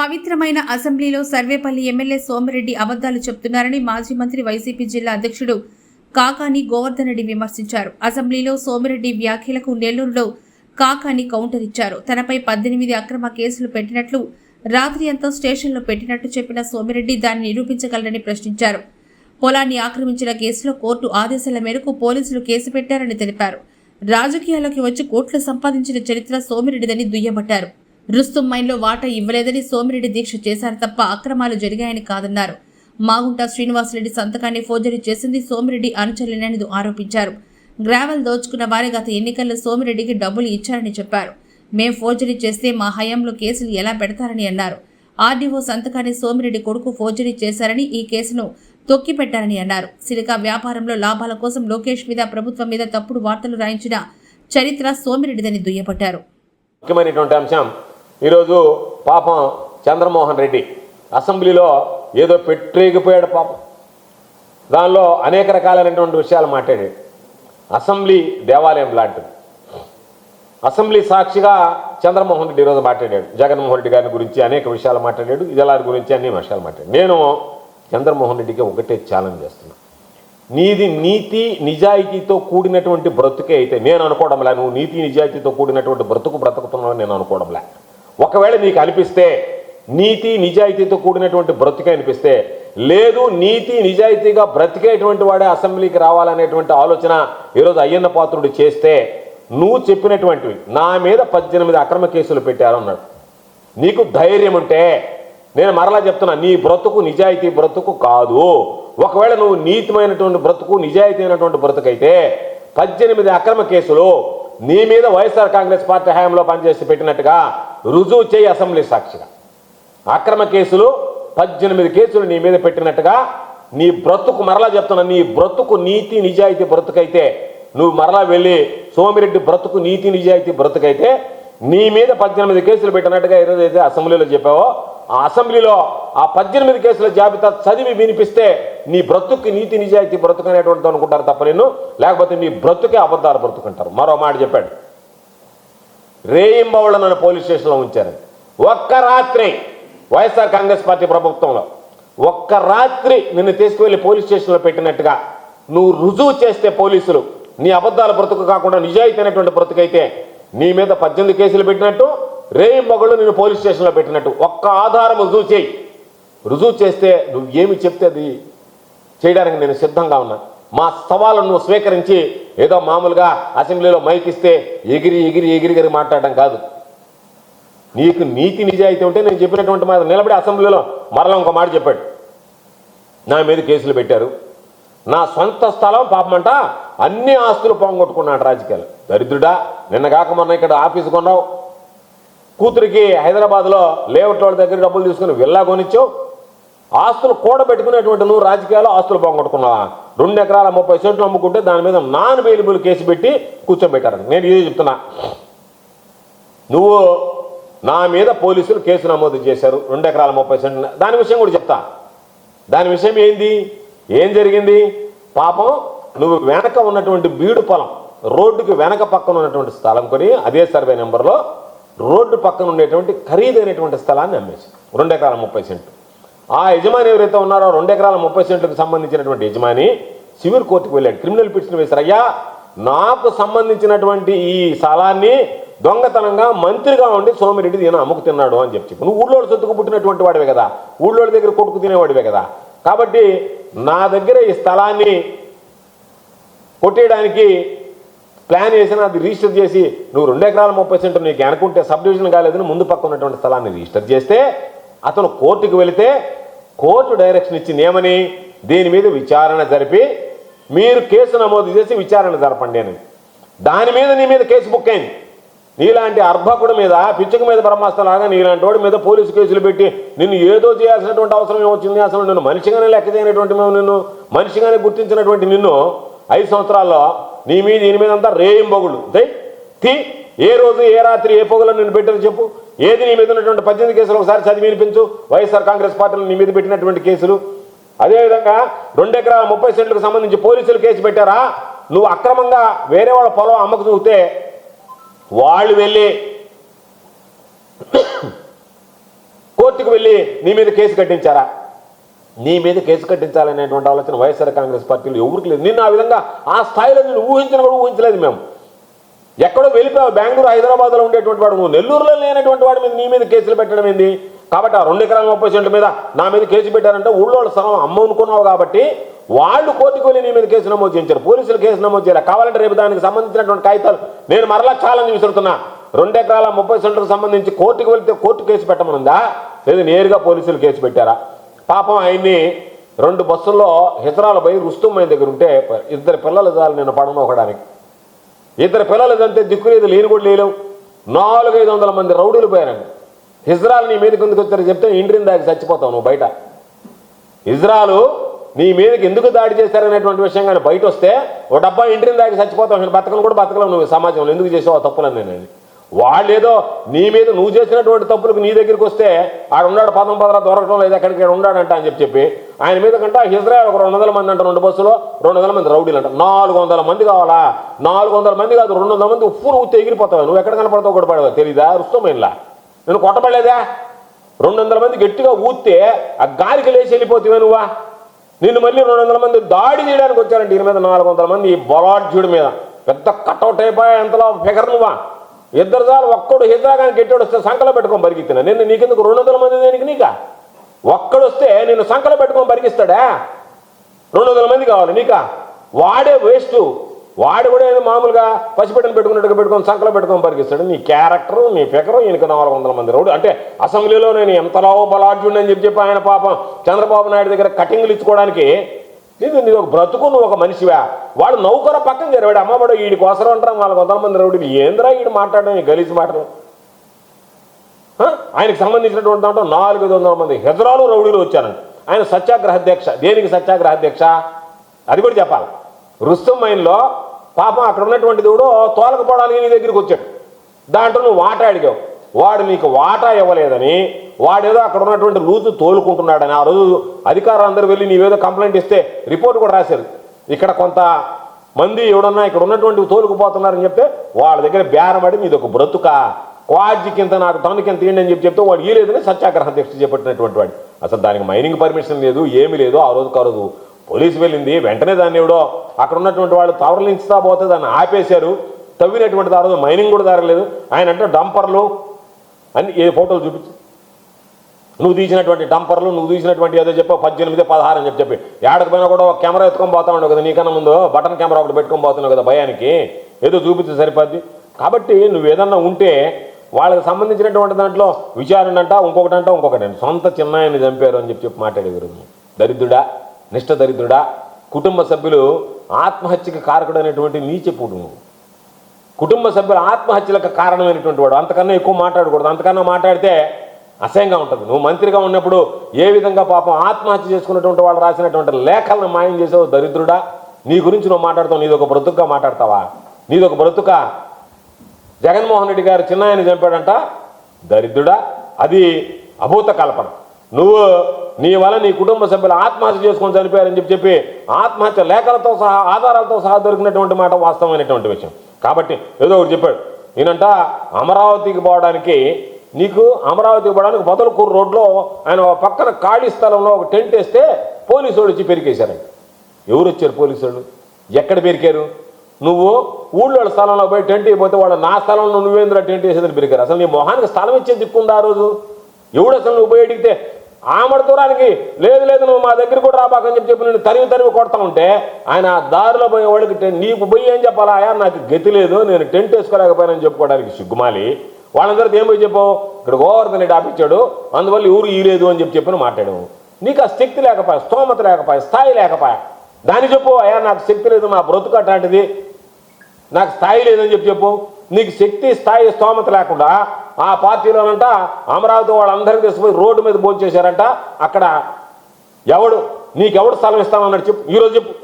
పవిత్రమైన అసెంబ్లీలో సర్వేపల్లి ఎమ్మెల్యే సోమిరెడ్డి అబద్ధాలు చెప్తున్నారని మాజీ మంత్రి వైసీపీ జిల్లా అధ్యక్షుడు కాకాని గోవర్ధన్ రెడ్డి విమర్శించారు. అసెంబ్లీలో సోమిరెడ్డి వ్యాఖ్యలకు నెల్లూరులో కాకాని కౌంటర్ ఇచ్చారు. తనపై పద్దెనిమిది అక్రమ కేసులు పెట్టినట్లు రాత్రి అంతా స్టేషన్లో పెట్టినట్టు చెప్పిన సోమిరెడ్డి దాన్ని నిరూపించగలరని ప్రశ్నించారు. పొలాన్ని ఆక్రమించిన కేసులో కోర్టు ఆదేశాల మేరకు పోలీసులు కేసు పెట్టారని తెలిపారు. రాజకీయాల్లోకి వచ్చి కోట్లు సంపాదించిన చరిత్ర సోమిరెడ్డిదని దుయ్యబట్టారు. రుస్తుం మైన్లో వాటా ఇవ్వలేదని సోమిరెడ్డి దీక్ష చేశారు తప్ప అక్రమాలు జరిగాయని కాదన్నారు. మాగుంట శ్రీనివాసరెడ్డి సంతకాన్ని ఫోర్జరీ చేసింది సోమిరెడ్డి అనుచరులేనని ఆరోపించారు. గ్రావెల్ దోచుకున్న వారి గత ఎన్నికల్లో సోమిరెడ్డికి డబ్బులు ఇచ్చారని చెప్పారు. మేం ఫోర్జరీ చేస్తే మా హయాంలో కేసులు ఎలా పెడతారని అన్నారు. ఆర్డీఓ సంతకాన్ని సోమిరెడ్డి కొడుకు ఫోర్జరీ చేశారని ఈ కేసును తొక్కిపెట్టారని అన్నారు. సిలికా వ్యాపారంలో లాభాల కోసం లోకేష్ మీద ప్రభుత్వం మీద తప్పుడు వార్తలు రాయించిన చరిత్ర సోమిరెడ్డిదని దుయ్యబట్టారు. ముఖ్యమైనటువంటి అంశం ఈరోజు పాపం చంద్రమోహన్ రెడ్డి అసెంబ్లీలో ఏదో పెట్టేగిపోయాడు పాపం. దానిలో అనేక రకాలైనటువంటి విషయాలు మాట్లాడాడు. అసెంబ్లీ దేవాలయం లాంటిది. అసెంబ్లీ సాక్షిగా చంద్రమోహన్ రెడ్డి ఈరోజు మాట్లాడాడు. జగన్మోహన్ రెడ్డి గారి గురించి అనేక విషయాలు మాట్లాడాడు. ఇదలారి గురించి అన్ని విషయాలు మాట్లాడాడు. నేను చంద్రమోహన్ రెడ్డికి ఒకటే ఛాలెంజ్ చేస్తున్నా. నీది నీతి నిజాయితీతో కూడినటువంటి బ్రతుకే అయితే నేను అనుకోవడంలే నువ్వు నీతి నిజాయితీతో కూడినటువంటి బ్రతుకు బ్రతుకుతున్నావు నేను అనుకోవడంలే ఒకవేళ నీకు అనిపిస్తే నీతి నిజాయితీతో కూడినటువంటి బ్రతుకే అనిపిస్తే లేదు నీతి నిజాయితీగా బ్రతికేటువంటి వాడే అసెంబ్లీకి రావాలనేటువంటి ఆలోచన ఈరోజు అయ్యన్న పాత్రుడు చేస్తే నువ్వు చెప్పినటువంటివి నా మీద పద్దెనిమిది అక్రమ కేసులు పెట్టారు అన్నాడు. నీకు ధైర్యం ఉంటే నేను మరలా చెప్తున్నా నీ బ్రతుకు నిజాయితీ బ్రతుకు కాదు. ఒకవేళ నువ్వు నీతిమైనటువంటి బ్రతుకు నిజాయితీ అయినటువంటి బ్రతుకైతే పద్దెనిమిది అక్రమ కేసులు నీ మీద వైఎస్ఆర్ కాంగ్రెస్ పార్టీ హయాంలో పనిచేసి పెట్టినట్టుగా రుజువు చేయి అసెంబ్లీ సాక్షిగా. అక్రమ కేసులు పద్దెనిమిది కేసులు నీ మీద పెట్టినట్టుగా నీ బ్రతుకు మరలా చెప్తున్నా నీ బ్రతుకు నీతి నిజాయితీ బ్రతుకైతే నువ్వు మరలా వెళ్ళి సోమిరెడ్డి బ్రతుకు నీతి నిజాయితీ బ్రతుకైతే నీ మీద పద్దెనిమిది కేసులు పెట్టినట్టుగా ఏదైతే అయితే అసెంబ్లీలో చెప్పావో ఆ అసెంబ్లీలో ఆ పద్దెనిమిది కేసుల జాబితా చదివి వినిపిస్తే నీ బ్రతుక్కి నీతి నిజాయితీ బ్రతుకు అనేటువంటిది అనుకుంటారు తప్ప నేను లేకపోతే నీ బ్రతుకే అబద్ధాలు బ్రతుకుంటారు. మరో మాట చెప్పాడు. రేయింబవళ్ళ నన్ను పోలీస్ స్టేషన్లో ఉంచారు. ఒక్క రాత్రి వైఎస్ఆర్ కాంగ్రెస్ పార్టీ ప్రభుత్వంలో ఒక్క రాత్రి నిన్ను తీసుకువెళ్ళి పోలీస్ స్టేషన్లో పెట్టినట్టుగా నువ్వు రుజువు చేస్తే పోలీసులు నీ అబద్ధాల బ్రతుకు కాకుండా నిజాయితీ అయినటువంటి బ్రతుకైతే నీ మీద పద్దెనిమిది కేసులు పెట్టినట్టు రేయింబగళ్ళు నిన్ను పోలీస్ స్టేషన్లో పెట్టినట్టు ఒక్క ఆధారం రుజువు చేయి. రుజువు చేస్తే నువ్వు ఏమి చెప్తే అది చేయడానికి నేను సిద్ధంగా ఉన్నా. మా సవాళ్ళను నువ్వు స్వీకరించి ఏదో మామూలుగా అసెంబ్లీలో మైక్ ఇస్తే ఎగిరి ఎగిరి ఎగిరి గారి మాట్లాడడం కాదు. నీకు నీతి నిజాయితీ ఉంటే నేను చెప్పినటువంటి మాట నిలబడి అసెంబ్లీలో మరలా ఇంకో మాట చెప్పాడు. నా మీద కేసులు పెట్టారు. నా సొంత స్థలం పాపమంట అన్ని ఆస్తులు పోగొట్టుకున్నాడు రాజకీయాలు. దరిద్రుడా నిన్న కాక మొన్న ఇక్కడ ఆఫీస్ కొన్నావు. కూతురికి హైదరాబాద్లో లేఅవుట్ వాళ్ళ దగ్గర డబ్బులు తీసుకుని విల్లా కొనిచ్చావు. ఆస్తులు కూడబెట్టుకునేటువంటి నువ్వు రాజకీయాలు ఆస్తులు పోగొట్టుకున్నావా? రెండు ఎకరాల ముప్పై సెంట్లు అమ్ముకుంటే దాని మీద నాన్ అవైలబుల్ కేసు పెట్టి కూర్చోబెట్టారు. నేను ఇదే చెప్తున్నా. నువ్వు నా మీద పోలీసులు కేసు నమోదు చేశారు. రెండు ఎకరాల ముప్పై సెంట్లు. దాని విషయం కూడా చెప్తా. దాని విషయం ఏంది? ఏం జరిగింది? పాపం నువ్వు వెనక ఉన్నటువంటి బీడు పొలం రోడ్డుకి వెనక పక్కన ఉన్నటువంటి స్థలం కొని అదే సర్వే నెంబర్లో రోడ్డు పక్కన ఉండేటువంటి ఖరీదైనటువంటి స్థలాన్ని అమ్మేసి రెండు ఎకరాల ముప్పై సెంట్లు. ఆ యజమాని ఎవరైతే ఉన్నారో రెండు ఎకరాల ముప్పై సెంట్లకు సంబంధించినటువంటి యజమాని సివిల్ కోర్టుకు వెళ్ళాడు. క్రిమినల్ పిటిషన్ వేశారు. అయ్యా నాకు సంబంధించినటువంటి ఈ స్థలాన్ని దొంగతనంగా మంత్రిగా ఉండి సోమిరెడ్డి ఈయన అమ్ముకు తిన్నాడు అని చెప్పి నువ్వు ఊళ్ళో సొత్తుకు పుట్టినటువంటి వాడివే కదా. ఊళ్ళో దగ్గర కొట్టుకు తినేవాడివే కదా. కాబట్టి నా దగ్గర ఈ స్థలాన్ని కొట్టేయడానికి ప్లాన్ చేసిన అది రిజిస్టర్ చేసి నువ్వు రెండు ఎకరాల ముప్పై సెంటర్ నీకు అనుకుంటే సబ్ డివిజన్ కాలేదని ముందు పక్క ఉన్నటువంటి స్థలాన్ని రిజిస్టర్ చేస్తే అతను కోర్టుకు వెళితే కోర్టు డైరెక్షన్ ఇచ్చింది ఏమని దీని మీద విచారణ జరిపి మీరు కేసు నమోదు చేసి విచారణ జరపండి అని. దాని మీద నీ మీద కేసు బుక్ అయింది. నీలాంటి అర్భకుడి మీద పిచ్చుక మీద బ్రహ్మాస్త్రలాగా నీలాంటి వాడి మీద పోలీసు కేసులు పెట్టి నిన్ను ఏదో చేయాల్సినటువంటి అవసరం ఏమొచ్చింది అసలు నిన్ను మనిషిగానే లెక్క చేయనటువంటి మేము నిన్ను మనిషిగానే గుర్తించినటువంటి నిన్ను ఐదు సంవత్సరాల్లో నీ మీద దీని మీద అంతా రేయింబొగుళ్ళు తి ఏ రోజు ఏ రాత్రి ఏ పొగలో నిన్ను పెట్టారు చెప్పు. ఏది నీ మీద ఉన్నటువంటి పద్దెనిమిది కేసులు ఒకసారి చదివి వినిపించు. వైఎస్ఆర్ కాంగ్రెస్ పార్టీలు నీ మీద పెట్టినటువంటి కేసులు. అదేవిధంగా రెండు ఎకరాల ముప్పై సెంట్లకు సంబంధించి పోలీసులు కేసు పెట్టారా? నువ్వు అక్రమంగా వేరే వాళ్ళ పొలం అమ్మకు చూస్తే వాళ్ళు వెళ్ళి కోర్టుకు వెళ్ళి నీ మీద కేసు కట్టించారా? నీ మీద కేసు కట్టించాలనేటువంటి ఆలోచన వైఎస్ఆర్ కాంగ్రెస్ పార్టీలు ఎవరికి లేదు. నిన్ను ఆ విధంగా ఆ స్థాయిలో నేను ఊహించిన కూడా ఊహించలేదు మేము. ఎక్కడో వెళ్ళిపోయావు బెంగళూరు హైదరాబాద్లో ఉండేటువంటి వాడు. నువ్వు నెల్లూరులో లేనటువంటి వాడి మీద నీ మీద కేసులు పెట్టడం ఏంది? కాబట్టి ఆ రెండు ఎకరాల ముప్పై సెంట్ల మీద నా మీద కేసు పెట్టారంటే ఊళ్ళో స్థలం అమ్మ అనుకున్నావు కాబట్టి వాళ్ళు కోర్టుకు వెళ్ళి నీ మీద కేసు నమోదు చేయించారు. పోలీసులు కేసు నమోదు చేయాలి. కావాలంటే రేపు దానికి సంబంధించినటువంటి కాగితాలు నేను మరలా ఛాలెంజ్ విసురుతున్నా. రెండు ఎకరాల ముప్పై సెంట్లకు సంబంధించి కోర్టుకు వెళ్తే కోర్టు కేసు పెట్టమనుందా? లేదు నేరుగా పోలీసులు కేసు పెట్టారా? పాపం ఆయన్ని రెండు బస్సుల్లో హిజరాల పోయి రుస్తుమ్మ దగ్గర ఉంటే ఇద్దరు పిల్లలు చాలు నేను పడను ఒకడానికి ఇద్దరు పిల్లలు అంటే దిక్కు లేదు లేని కూడా లేలేవు. నాలుగైదు వందల మంది రౌడీలు పోయారండి. ఇజ్రాయల్ నీ మీదకి ఎందుకు వచ్చారో చెప్తే ఇంటిని దాకి చచ్చిపోతావు నువ్వు బయట. ఇజ్రాలు నీ మీదకి ఎందుకు దాడి చేశారనేటువంటి విషయం కానీ బయట వస్తే ఓ డబ్బా ఇంటిని దాకి చచ్చిపోతావు. బతకలు బతకను కూడా బతకలేవు నువ్వు సమాజంలో. ఎందుకు చేసావు ఆ తప్పులని నేను. వాళ్ళేదో నీ మీద నువ్వు చేసినటువంటి తప్పులకు నీ దగ్గరికి వస్తే ఆడ ఉన్నాడు పదం పదరా దొరకడం లేదు ఎక్కడికి ఉన్నాడంట అని చెప్పి చెప్పి ఆయన మీద కంటే ఇజ్రాయల్ ఒక రెండు వందల మంది అంట రెండు బస్సులో రెండు వందల మంది రౌడీలు అంట నాలుగు వందల మంది కావాలా? నాలుగు వందల మంది కాదు రెండు వందల మంది ఉప్పు నువ్వు ఎగిరిపోతావు? నువ్వు ఎక్కడ కనపడతావు కూడా పడవా? తెలీదా? రుస్తమైనలా నేను కొట్టబడలేదా? రెండు వందల మంది గట్టిగా ఊస్తే ఆ గాలికి లేచి వెళ్ళిపోతావే నువ్వా? నిన్ను మళ్ళీ రెండు వందల మంది దాడి చేయడానికి వచ్చారంటే దీని మీద నాలుగు వందల మంది ఈ బొలాడ్జుడి మీద. పెద్ద కట్అవుట్ అయిపోయా ఎంతలో ఫిగర్ నువ్వా? ఇద్దరు సార్లు ఒక్కడు హిద్రాగాని గట్టాడు వస్తే సంకలం పెట్టుకొని బరిగిస్తున్నా నిన్ను నీకెందుకు రెండు వందల మంది దేనికి నీకా? ఒక్కడొస్తే నిన్ను సంకలం పెట్టుకొని బరిగిస్తాడా రెండు వందల మంది కావాలి నీకా. వాడే వేస్ట్ వాడు కూడా ఏదో మామూలుగా పసిపెట్టను పెట్టుకున్నట్టుగా పెట్టుకొని సంకలం పెట్టుకొని పరిగిస్తాడు నీ క్యారెక్టర్ నీ ఫికరు ఈయనకి నాలుగు వందల మంది రౌడు. అంటే అసెంబ్లీలో నేను ఎంతలో బలాఢ్యుడిని అని చెప్పి చెప్పి ఆయన పాపం చంద్రబాబు నాయుడు దగ్గర కటింగ్లు ఇచ్చుకోవడానికి ఇది నీ ఒక బ్రతుకు నువ్వు ఒక మనిషివా? వాడు నౌకర పక్కన జరివాడు అమ్మబడు వీడి కోసం అంటారు? నాలుగు వందల మంది రౌడీలు. ఏంద్రా వీడు మాట్లాడడం? ఈ గలీజ్ మాటలు. ఆయనకు సంబంధించినటువంటి దాంట్లో నాలుగైదు వందల మంది హెజరాలు రౌడీలు వచ్చారండి ఆయన సత్యాగ్రహ దీక్ష దేనికి సత్యాగ్రహ దీక్ష అది కూడా చెప్పాలి. రుస్తుం మైన్లో పాపం అక్కడ ఉన్నటువంటి దేవుడు తోలకపోవడానికి నీ దగ్గరికి వచ్చాడు. దాంట్లో నువ్వు వాట అడిగావు వాడు నీకు వాటా ఇవ్వలేదని వాడేదో అక్కడ ఉన్నటువంటి లూతు తోలుకుంటున్నాడని ఆ రోజు అధికారులు అందరూ వెళ్ళి నీవేదో కంప్లైంట్ ఇస్తే రిపోర్ట్ కూడా రాశారు. ఇక్కడ కొంత మంది ఎవడన్నా ఇక్కడ ఉన్నటువంటి తోలుకుపోతున్నారని చెప్తే వాళ్ళ దగ్గర బేరబడి మీది ఒక బ్రతుక క్వాడ్జి కింద నాకు టన్ను కింద తీయండి అని చెప్పి చెప్తే వాడు ఈ లేదని సత్యాగ్రహం దీక్ష చేపట్టినటువంటి వాడు. అసలు దానికి మైనింగ్ పర్మిషన్ లేదు ఏమీ లేదు. ఆ రోజు కరదు పోలీసు వెళ్ళింది వెంటనే దాన్ని ఎవడో అక్కడ ఉన్నటువంటి వాళ్ళు తవరలించుతా పోతే దాన్ని ఆపేశారు. తవ్వినటువంటి ఆ రోజు మైనింగ్ కూడా జరగలేదు. ఆయన అంటే డంపర్లు అని ఏ ఫోటోలు చూపించు. నువ్వు తీసినటువంటి డంపర్లు నువ్వు తీసినటువంటి ఏదో చెప్పావు పద్దెనిమిది పదహారు అని చెప్పి చెప్పి. ఏడకు పోయినా కూడా ఒక కెమెరా ఎత్తుకొని పోతా ఉండవు కదా నీకన్నా ముందు బటన్ కెమెరా ఒకటి పెట్టుకొని పోతున్నావు కదా భయానికి. ఏదో చూపిస్తే సరిపోద్ది. కాబట్టి నువ్వు ఏదన్నా ఉంటే వాళ్ళకి సంబంధించినటువంటి దాంట్లో విచారణ అంట ఇంకొకటి అంట ఇంకొకటి అంట సొంత చిన్నాయన్ని చంపారు అని చెప్పి చెప్పి మాట్లాడేవారు దరిద్రుడా నిష్ట దరిద్రుడా కుటుంబ సభ్యులు ఆత్మహత్యకి కారకుడు అనేటువంటి నీచెప్పుడు నువ్వు కుటుంబ సభ్యుల ఆత్మహత్యలకు కారణమైనటువంటి వాడు. అంతకన్నా ఎక్కువ మాట్లాడకూడదు. అంతకన్నా మాట్లాడితే అసహ్యంగా ఉంటుంది. నువ్వు మంత్రిగా ఉన్నప్పుడు ఏ విధంగా పాపం ఆత్మహత్య చేసుకున్నటువంటి వాళ్ళు రాసినటువంటి లేఖలను మాయం చేసావు? దరిద్రుడా నీ గురించి నువ్వు మాట్లాడతావు. నీదొక బ్రతుకుగా మాట్లాడతావా? నీదొక బ్రతుక? జగన్మోహన్ రెడ్డి గారు చిన్నాయని చంపాడంట. దరిద్రుడా అది అభూత కల్పన నువ్వు నీ వల్ల నీ కుటుంబ సభ్యులు ఆత్మహత్య చేసుకొని చనిపోయారని చెప్పి చెప్పి ఆత్మహత్య లేఖలతో సహా ఆధారాలతో సహా దొరికినటువంటి మాట వాస్తవమైనటువంటి విషయం. కాబట్టి ఏదో ఒకటి చెప్పాడు. ఈయనంట అమరావతికి పోవడానికి నీకు అమరావతికి పోవడానికి బదలకూరు రోడ్లో ఆయన ఒక పక్కన ఖాళీ స్థలంలో ఒక టెంట్ వేస్తే పోలీసు వాళ్ళు వచ్చి పెరికేశారంట. ఎవరు వచ్చారు పోలీసు వాళ్ళు ఎక్కడ పెరికారు? నువ్వు ఊళ్ళో స్థలంలో పోయి టెంట్ అయిపోతే వాళ్ళు నా స్థలంలో నువ్వేంద్ర టెంట్ వేసేదని పెరిగారు అసలు నీ మొహానికి స్థలం ఇచ్చే దిక్కుందా ఆ రోజు? ఎవడు అసలు నువ్వు పోయి అడిగితే ఆమడ దూరానికి లేదు లేదు నువ్వు మా దగ్గర కూడా రాబాకని చెప్పి చెప్పి నేను తరివి తరివి కొడతా ఉంటే ఆయన ఆ దారిలో పోయే వాళ్ళకి టె- నీకు పోయి ఏం చెప్పాలా? నాకు గతి లేదు నేను టెంట్ వేసుకోలేకపోయానని చెప్పుకోవడానికి సిగ్గుమాలి. వాళ్ళందరితో ఏం పోయి చెప్పావు? ఇక్కడ గోవర్ధన్ రెడ్డి అందువల్ల ఊరు ఈలేదు అని చెప్పి చెప్పిన మాట్లాడావు. నీకు ఆ శక్తి లేకపోయా స్తోమత లేకపోయా స్థాయి లేకపోయా? దాన్ని చెప్పు అయ్యా నాకు శక్తి లేదు నా బ్రతుకు అట్లాంటిది. నాకు స్థాయి లేదని చెప్పి చెప్పు. నీకు శక్తి స్థాయి స్తోమత లేకుండా ఆ పార్టీలోనంట అమరావతి వాళ్ళందరికీ తీసుకుపోయి రోడ్డు మీద భోజనం చేశారంట. అక్కడ ఎవడు? నీకెవడు స్థలం ఇస్తామన్నాడు చెప్పు. ఈరోజు చెప్పు.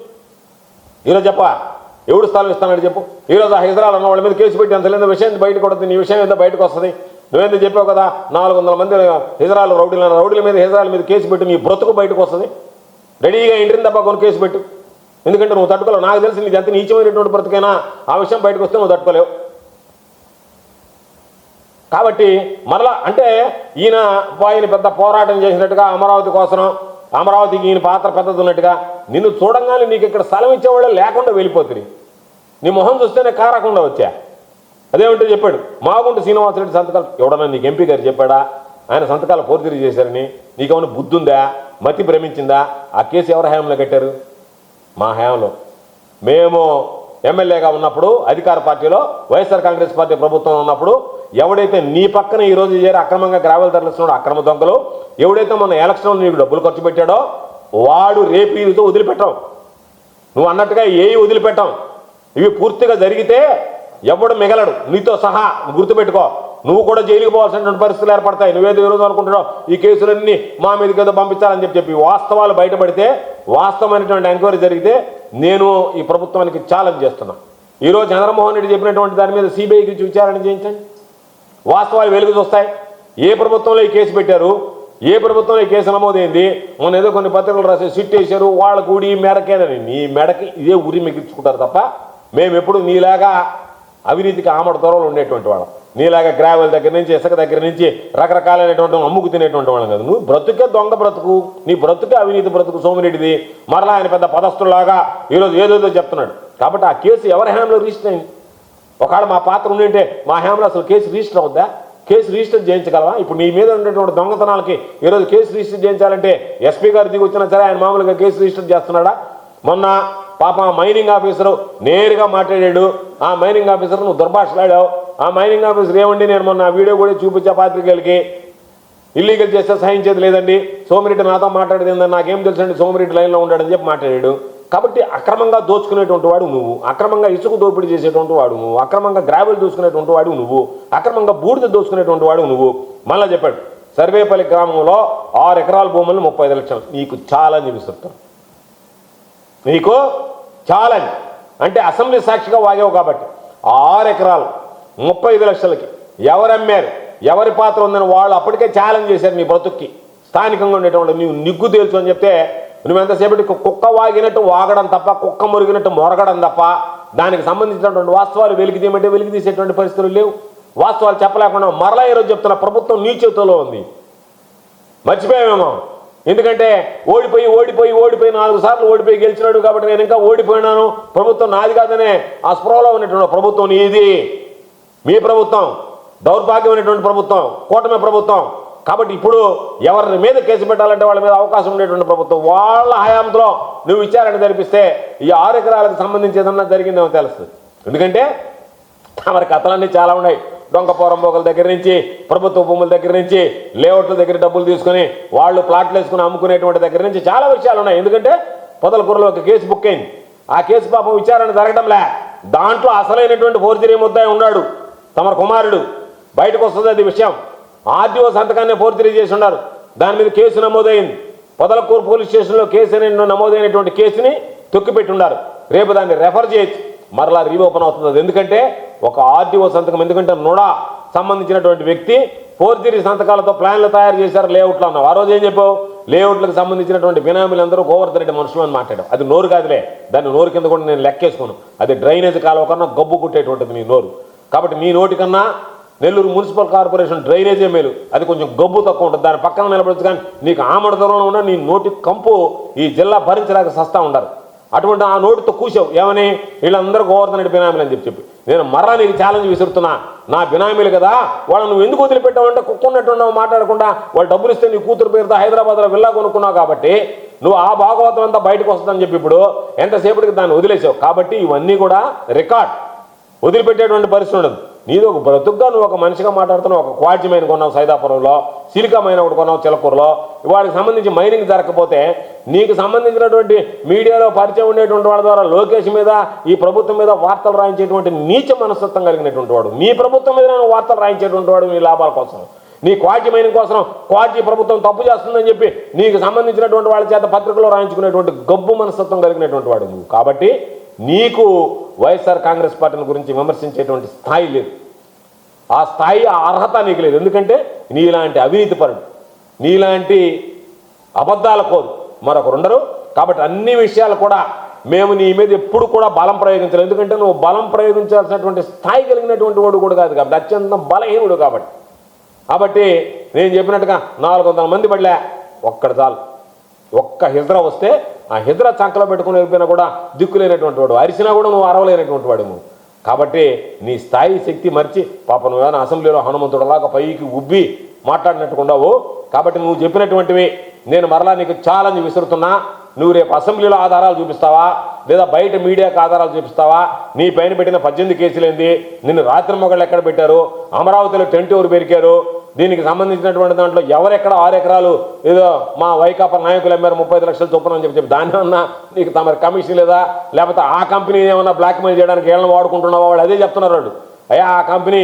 ఈరోజు చెప్పా ఎవడు స్థలం ఇస్తానని చెప్పు. ఈరోజు ఆ హైదరాబాద్ అన్న వాళ్ళ మీద కేసు పెట్టి అంత లేదా విషయం బయటకు వస్తుంది నీ విషయం ఏదో బయటకు వస్తుంది. నువ్వేందో చెప్పావు కదా? నాలుగు వందల మంది హిజరాలు రౌడీలు రౌడీల మీద హిజరాల మీద కేసు పెట్టి నీ బ్రతుకు బయటకు వస్తుంది. రెడీగా ఇంటిని తప్ప కొన్ని కేసు పెట్టు. ఎందుకంటే నువ్వు తట్టుకోలేవు. నాకు తెలిసి నీకు ఎంత నీచమైనటువంటి బ్రతుకైనా ఆ విషయం బయటకు వస్తే నువ్వు తట్టుకోలేవు. కాబట్టి మరలా అంటే ఈయన ఆయన పెద్ద పోరాటం చేసినట్టుగా అమరావతి కోసం అమరావతికి ఈయన పాత్ర పెద్దది ఉన్నట్టుగా నిన్ను చూడంగానే నీకు ఇక్కడ స్థలం ఇచ్చేవాళ్ళు లేకుండా వెళ్ళిపోతుంది నీ మొహం చూస్తేనే కారకుండా వచ్చా. అదేమంటే చెప్పాడు మాగుంట శ్రీనివాసరెడ్డి సంతకాలు ఎవడన్నా నీకు ఎంపీ గారు చెప్పాడా? ఆయన సంతకాలు ఫోర్జరీ చేశారని. నీకేమైనా బుద్ధి ఉందా మతి భ్రమించిందా? ఆ కేసు ఎవరి హయాంలో కట్టారు? మా హయాంలో. మేము ఎమ్మెల్యేగా ఉన్నప్పుడు అధికార పార్టీలో వైఎస్ఆర్ కాంగ్రెస్ పార్టీ ప్రభుత్వం ఉన్నప్పుడు ఎవడైతే నీ పక్కన ఈ రోజు చేరి అక్రమంగా గ్రావెల్ తరలిస్తున్నాడు అక్రమ దొంగలు ఎవడైతే మన ఎలక్షన్లో నీకు డబ్బులు ఖర్చు పెట్టాడో వాడు రేపీతో ఈరోజు వదిలిపెట్టాం నువ్వు అన్నట్టుగా ఏవి వదిలిపెట్టాం ఇవి పూర్తిగా జరిగితే ఎవడు మిగలడు. నీతో సహా నువ్వు గుర్తుపెట్టుకో. నువ్వు కూడా జైలుకి పోవాల్సినటువంటి పరిస్థితులు ఏర్పడతాయి. నువ్వేదో ఈరోజు అనుకుంటున్నావు ఈ కేసులన్నీ మా మీద కదా పంపించాలని చెప్పి చెప్పి వాస్తవాలు బయటపడితే వాస్తవమైనటువంటి ఎంక్వైరీ జరిగితే నేను ఈ ప్రభుత్వానికి ఛాలెంజ్ చేస్తున్నా. ఈరోజు చంద్రమోహన్ రెడ్డి చెప్పినటువంటి దాని మీద సిబిఐ గురించి విచారణ చేయించండి. వాస్తవాలు వెలుగు చూస్తాయి. ఏ ప్రభుత్వంలో ఈ కేసు పెట్టారు? ఏ ప్రభుత్వంలో ఈ కేసు నమోదైంది? మొన్న ఏదో కొన్ని పత్రికలు రాసి సిట్ వేశారు వాళ్ళ కూడి మెడకేనని. నీ మెడకి ఇదే ఉరి మిగిల్చుకుంటారు తప్ప మేము ఎప్పుడు నీలాగా అవినీతికి ఆమడ దూరంలో ఉండేటువంటి వాళ్ళం. నీలాగా గ్రావెల్ దగ్గర నుంచి ఇసుక దగ్గర నుంచి రకరకాలైనటువంటి అమ్ముకు తినేటువంటి వాళ్ళం కాదు. నువ్వు బ్రతుకే దొంగ బ్రతుకు నీ బ్రతుకే అవినీతి బ్రతుకు సోమిరెడ్డిది. మరలా ఆయన పెద్ద పదస్తులాగా ఈరోజు ఏదోదో చెప్తున్నాడు. కాబట్టి ఆ కేసు ఎవరి హ్యామ్లో రిజిస్టర్ అయింది? ఒకవేళ మా పాత్ర ఉండింటే మా హేమలో అసలు కేసు రిజిస్టర్ అవుద్దా? కేసు రిజిస్టర్ చేయించగలవా? ఇప్పుడు నీ మీద ఉండేటువంటి దొంగతనాలకి ఈరోజు కేసు రిజిస్టర్ చేయించాలంటే ఎస్పీ గారు దిగి వచ్చినా సరే ఆయన మామూలుగా కేసు రిజిస్టర్ చేస్తున్నాడా? మొన్న పాప మైనింగ్ ఆఫీసరు నేరుగా మాట్లాడాడు. ఆ మైనింగ్ ఆఫీసర్ నువ్వు దుర్భాషలాడావు. ఆ మైనింగ్ ఆఫీసర్ ఏమండి? నేను మొన్న వీడియో కూడా చూపించా పాత్రికేయులకి. ఇల్లీగల్ చేస్తే సహించేది లేదండి. సోమిరెడ్డి నాతో మాట్లాడేది ఏందని నాకేం తెలుసండి? సోమిరెడ్డి లైన్లో ఉండడని చెప్పి మాట్లాడాడు. కాబట్టి అక్రమంగా దోచుకునేటువంటి వాడు నువ్వు. అక్రమంగా ఇసుక దోపిడీ చేసేటువంటి వాడు నువ్వు. అక్రమంగా గ్రావెల్ దోచుకునేటువంటి వాడు నువ్వు. అక్రమంగా బూడిద దోచుకునేటువంటి వాడు నువ్వు. మళ్ళా చెప్పాడు సర్వేపల్లి గ్రామంలో ఆరు ఎకరాల భూములను ముప్పై ఐదు లక్షలు. నీకు ఛాలెంజ్ విసురుతాను నీకు ఛాలెంజ్ అంటే అసెంబ్లీ సాక్షిగా వాగావు కాబట్టి. ఆరు ఎకరాలు ముప్పై ఐదు లక్షలకి. ఎవరు అమ్మారు? ఎవరి పాత్ర ఉందని వాళ్ళు అప్పటికే ఛాలెంజ్ చేశారు నీ బ్రతుక్కి. స్థానికంగా ఉండేటువంటి నువ్వు నిగ్గు తేల్చు అని చెప్తే నువ్వు ఎంతసేపటి కుక్క వాగినట్టు వాగడం తప్ప కుక్క మురిగినట్టు మొరగడం తప్ప దానికి సంబంధించినటువంటి వాస్తవాలు వెలికి తీయమంటే వెలికి తీసేటువంటి పరిస్థితులు లేవు. వాస్తవాలు చెప్పలేకుండా మరలా ఈరోజు చెప్తున్న ప్రభుత్వం నీ చేతుల్లో ఉంది. మర్చిపోయామేమో ఎందుకంటే ఓడిపోయి ఓడిపోయి ఓడిపోయి నాలుగు సార్లు ఓడిపోయి గెలిచినాడు కాబట్టి నేను ఇంకా ఓడిపోయినాను. ప్రభుత్వం నాది కాదనే ఆ స్పృహలో ఉన్నటువంటి ప్రభుత్వం నీది. మీ ప్రభుత్వం దౌర్భాగ్యమైనటువంటి ప్రభుత్వం కూటమి ప్రభుత్వం. కాబట్టి ఇప్పుడు ఎవరి మీద కేసు పెట్టాలంటే వాళ్ళ మీద అవకాశం ఉండేటువంటి ప్రభుత్వం. వాళ్ళ హయాంతలో నువ్వు విచారణ జరిపిస్తే ఈ ఆరు ఎకరాలకు సంబంధించి ఏదన్నా జరిగిందేమో తెలుస్తుంది. ఎందుకంటే మరి కథలన్నీ చాలా ఉన్నాయి. దొంగ పోరంబోకల దగ్గర నుంచి ప్రభుత్వ భూముల దగ్గర నుంచి లేఅవుట్ల దగ్గర డబ్బులు తీసుకొని వాళ్ళు ప్లాట్లు వేసుకుని అమ్ముకునేటువంటి దగ్గర నుంచి చాలా విషయాలు ఉన్నాయి. ఎందుకంటే పొదలకూరలో ఒక కేసు బుక్ అయింది. ఆ కేసు పాపం విచారణ జరగడంలే దాంట్లో అసలైనటువంటి ఫోర్జరీ ముద్దాయి ఉన్నాడు. తమ కుమారుడు బయటకు వస్తుంది అది విషయం. ఆర్డీఓ సంతకాన్ని ఫోర్జరీ చేసి ఉన్నారు. దాని మీద కేసు నమోదైంది. పొదలకూరు పోలీస్ స్టేషన్లో కేసు నమోదైనటువంటి కేసుని తొక్కిపెట్టి ఉన్నారు రేపు దాన్ని రెఫర్ చేయొచ్చు. మరలా రీఓపెన్ అవుతుంది ఎందుకంటే ఒక ఆర్డీఓ సంతకం ఎందుకంటే నుడా సంబంధించినటువంటి వ్యక్తి ఫోర్జరీ సంతకాలతో ప్లాన్లు తయారు చేశారు లేఅవుట్లో అన్నావు. ఆ రోజు ఏం చెప్పావు? లేఅవుట్లకు సంబంధించినటువంటి బినామీలందరూ గోవర్ధన్ రెడ్డి మనుషులు అని మాట్లాడావు. అది నోరు కాదులే. దాన్ని నోరు కింద కూడా నేను లెక్కేసుకోను. అది డ్రైనేజ్ కాలువ కన్నా గబ్బు కుట్టేటువంటిది నీ నోరు. కాబట్టి నీ నోటి కన్నా నెల్లూరు మున్సిపల్ కార్పొరేషన్ డ్రైనేజే మేలు అది కొంచెం గబ్బు తక్కువ ఉంటుంది. దాని పక్కన నిలబడచ్చు కానీ నీకు ఆమడ దూరంలో ఉన్న నీ నోటి కంపు ఈ జిల్లా భరించలేక సస్తా ఉండరు. అటువంటి ఆ నోటితో కూసావు ఏమని? వీళ్ళందరూ గోవర్ధన్ రెడ్డి బినామీలు అని చెప్పి చెప్పి. నేను మరలా నీకు ఛాలెంజ్ విసురుతున్నా. నా బినామీలు కదా వాళ్ళని నువ్వు ఎందుకు వదిలిపెట్టావంటే కుక్కున్నట్టున్నావు మాట్లాడకుండా వాళ్ళు డబ్బులు ఇస్తే నీ కూతురు పేరుతో హైదరాబాద్లో వెళ్ళా కొనుక్కున్నావు కాబట్టి నువ్వు ఆ భాగవతం అంతా బయటకు వస్తుందని చెప్పి ఇప్పుడు ఎంతసేపటికి దాన్ని వదిలేసావు కాబట్టి ఇవన్నీ కూడా రికార్డ్. వదిలిపెట్టేటువంటి పరిస్థితి ఉండదు. నీది ఒక బ్రతుగ్గా నువ్వు ఒక మనిషిగా మాట్లాడుతున్నావు ఒక క్వాలిటీ మైన్ కొన్నావు సైదాపురంలో సిలికా మైన్ ఒకటి కొన్నావు చిలకూరులో. వాడికి సంబంధించి మైనింగ్ జరగకపోతే నీకు సంబంధించినటువంటి మీడియాలో పరిచయం ఉండేటువంటి వాళ్ళ ద్వారా లోకేష్ మీద ఈ ప్రభుత్వం మీద వార్తలు రాయించేటువంటి నీచ మనస్తత్వం కలిగినటువంటి వాడు. నీ ప్రభుత్వం మీద వార్తలు రాయించేటువంటి వాడు నీ లాభాల కోసం. నీ క్వాలిటీ మైనింగ్ కోసం క్వాలిటీ ప్రభుత్వం తప్పు చేస్తుందని చెప్పి నీకు సంబంధించినటువంటి వాళ్ళ చేత పత్రికలో రాయించుకునేటువంటి గబ్బు మనస్తత్వం కలిగినటువంటి వాడు నువ్వు. కాబట్టి నీకు వైఎస్ఆర్ కాంగ్రెస్ పార్టీని గురించి విమర్శించేటువంటి స్థాయి లేదు. ఆ స్థాయి ఆ అర్హత నీకు లేదు. ఎందుకంటే నీలాంటి అవినీతి పరుడు నీలాంటి అబద్ధాల కోదు మరొకరుండరు కాబట్టి అన్ని విషయాలు కూడా మేము నీ మీద ఎప్పుడు కూడా బలం ప్రయోగించలేదు. ఎందుకంటే నువ్వు బలం ప్రయోగించాల్సినటువంటి స్థాయి కలిగినటువంటి వాడు కూడా కాదు కాబట్టి అత్యంత బలహీనుడు కాబట్టి. కాబట్టి నేను చెప్పినట్టుగా నాలుగు మంది పడలే ఒక్కడ చాలు. ఒక్క హిజ్ర వస్తే ఆ హిద్ర చంకలో పెట్టుకుని వెళ్ళిపోయినా కూడా దిక్కులేనటువంటి వాడు. అరిసినా కూడా నువ్వు అరవలేనటువంటి వాడు నువ్వు కాబట్టి నీ స్థాయి శక్తి మర్చి పాప నువ్వేమైనా అసెంబ్లీలో హనుమంతుడులాగా పైకి ఉబ్బి మాట్లాడినట్టుకుండావు కాబట్టి నువ్వు చెప్పినటువంటివి నేను మరలా నీకు ఛాలెంజ్ విసురుతున్నా. నువ్వు రేపు అసెంబ్లీలో ఆధారాలు చూపిస్తావా? లేదా బయట మీడియాకు ఆధారాలు చూపిస్తావా? నీ పైన పెట్టిన పద్దెనిమిది కేసులేంది? నిన్ను రాత్రి మొగళ్ళు ఎక్కడ పెట్టారు? అమరావతిలో టెంట్ ఎవరు పెరికారు? దీనికి సంబంధించినటువంటి దాంట్లో ఎవరెక్కడ ఆరు ఎకరాలు ఏదో మా వైకాపా నాయకులు అమ్మారు ముప్పై ఐదు లక్షలు చొప్పున అని చెప్పి చెప్పి దాని ఏమన్నా నీకు తమ కమిషన్ లేదా? లేకపోతే ఆ కంపెనీ ఏమన్నా బ్లాక్మెయిల్ చేయడానికి ఏళ్ళని వాడుకుంటున్నావా? వాళ్ళు అదే చెప్తున్నారు వాళ్ళు. అయ్యా ఆ కంపెనీ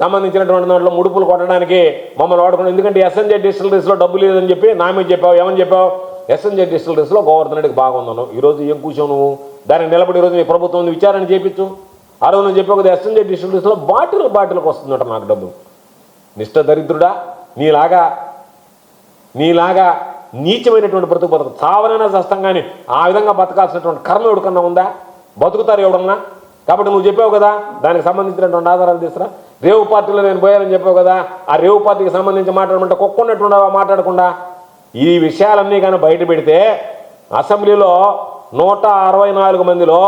సంబంధించినటువంటి దాంట్లో ముడుపులు కొట్టడానికి మమ్మల్ని వాడుకున్నాం ఎందుకంటే ఎస్ఎన్జే డిస్టిలరీస్లో డబ్బు లేదని చెప్పి నా మీద చెప్పావు ఏమని చెప్పావు? ఎస్ఎన్జే డిస్టిలరీస్లో గోవర్ధన్ రెడ్డికి బాగుందను ఈరోజు ఏం కూర్చోవు నువ్వు? దానికి నిలబడి ఈరోజు మీ ప్రభుత్వం విచారణ చేయించు ఆ రోజు నువ్వు చెప్పావు కదా ఎస్ఎన్జే డిస్టిలరీస్లో బాటిల్ బాటిల్కి వస్తుందట నాకు డబ్బు. నిష్ట దరిద్రుడా నీలాగా నీలాగా నీచమైనటువంటి బ్రతుకు బతుకు చావనైనా చస్తాం కానీ ఆ విధంగా బతకాల్సినటువంటి కర్మ ఎవడికన్నా ఉందా? బతుకుతారు ఎవడన్నా? కాబట్టి నువ్వు చెప్పావు కదా దానికి సంబంధించినటువంటి ఆధారాలు తీసుకురా. రేవు పార్టీలో నేను పోయానని చెప్పావు కదా ఆ రేవు పార్టీకి సంబంధించి మాట్లాడమంటే కుక్కున్నట్టున్నావా మాట్లాడకుండా ఈ విషయాలన్నీ కానీ బయట పెడితే అసెంబ్లీలో నూట అరవై నాలుగు మందిలో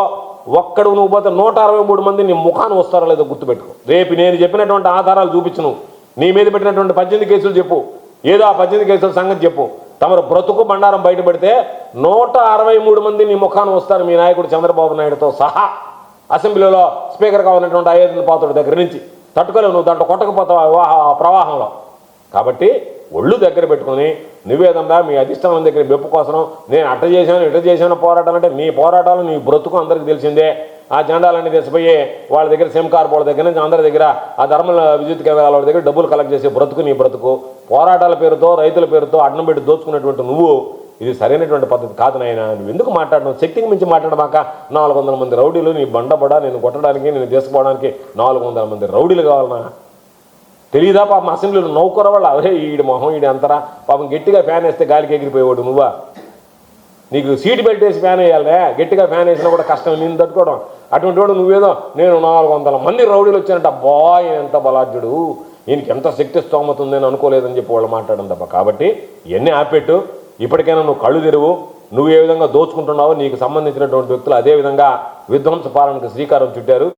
ఒక్కడు నువ్వు పోతే నూట అరవై మూడు మంది నీ ముఖాన్ని వస్తారో లేదో గుర్తుపెట్టుకో. రేపు నేను చెప్పినటువంటి ఆధారాలు చూపించు నువ్వు. నీ మీద పెట్టినటువంటి పద్దెనిమిది కేసులు చెప్పు. ఏదో ఆ పద్దెనిమిది కేసుల సంగతి చెప్పు. తమరు బ్రతుకు బండారం బయటపెడితే నూట అరవై మూడు మంది నీ ముఖాన్ని వస్తారు మీ నాయకుడు చంద్రబాబు నాయుడుతో సహా. అసెంబ్లీలో స్పీకర్గా ఉన్నటువంటి అయోధ్య పాత్రుడి దగ్గర నుంచి. తట్టుకోలేవు నువ్వు దాంట్లో కొట్టకపోతావు? ప్రవాహంలో. కాబట్టి ఒళ్ళు దగ్గర పెట్టుకొని నివేదంగా మీ అధిష్టానం దగ్గర మెప్పు కోసం నేను అట్ట చేశాను ఇట చేశాను పోరాటం అంటే నీ పోరాటాలు నీ బ్రతుకు అందరికీ తెలిసిందే. ఆ జెండాలన్నీ తెచ్చిపోయి వాళ్ళ దగ్గర సిమ్ కార్డ్ వాళ్ళ దగ్గర నుంచి అందరి దగ్గర ఆ ధర్మల విద్యుత్ కేంద్రాల వాళ్ళ దగ్గర డబ్బులు కలెక్ట్ చేసే బ్రతుకు నీ బ్రతుకు పోరాటాల పేరుతో రైతుల పేరుతో అడ్డం పెట్టి దోచుకున్నటువంటి నువ్వు ఇది సరైనటువంటి పద్ధతి కాదు నాయన. నువ్వు ఎందుకు మాట్లాడడం? శక్తికి మించి మాట్లాడమాక నాలుగు వందల మంది రౌడీలు నీ బండబడ నేను కొట్టడానికి నేను తీసుకుపోవడానికి నాలుగు వందల మంది రౌడీలు కావాలన్నా తెలియదా పాపం అసెంబ్లీలో నౌకర వాళ్ళు? అవరే ఈడి మొహం ఈడి అంతరా పాపం గట్టిగా ఫ్యాన్ వేస్తే గాలికి ఎగిరిపోయేవాడు నువ్వా? నీకు సీట్ బెల్ట్ వేసి ఫ్యాన్ వేయాలే గట్టిగా ఫ్యాన్ వేసినా కూడా కష్టం నేను తట్టుకోవడం. అటువంటి వాడు నువ్వేదో నేను నాలుగు వందల మంది రౌడీలు వచ్చానంట బాయ్ ఎంత బలాఢ్యుడు ఈయనకి ఎంత శక్తి స్తోమత ఉందని అనుకోలేదని చెప్పి వాళ్ళు మాట్లాడడం తప్ప. కాబట్టి ఇవన్నీ ఆపెట్టు. ఇప్పటికైనా నువ్వు కళ్ళు తెరువు. నువ్వు ఏ విధంగా దోచుకుంటున్నావో నీకు సంబంధించినటువంటి వ్యక్తులు అదే విధంగా విధ్వంస పాలనకు శ్రీకారం చుట్టారు.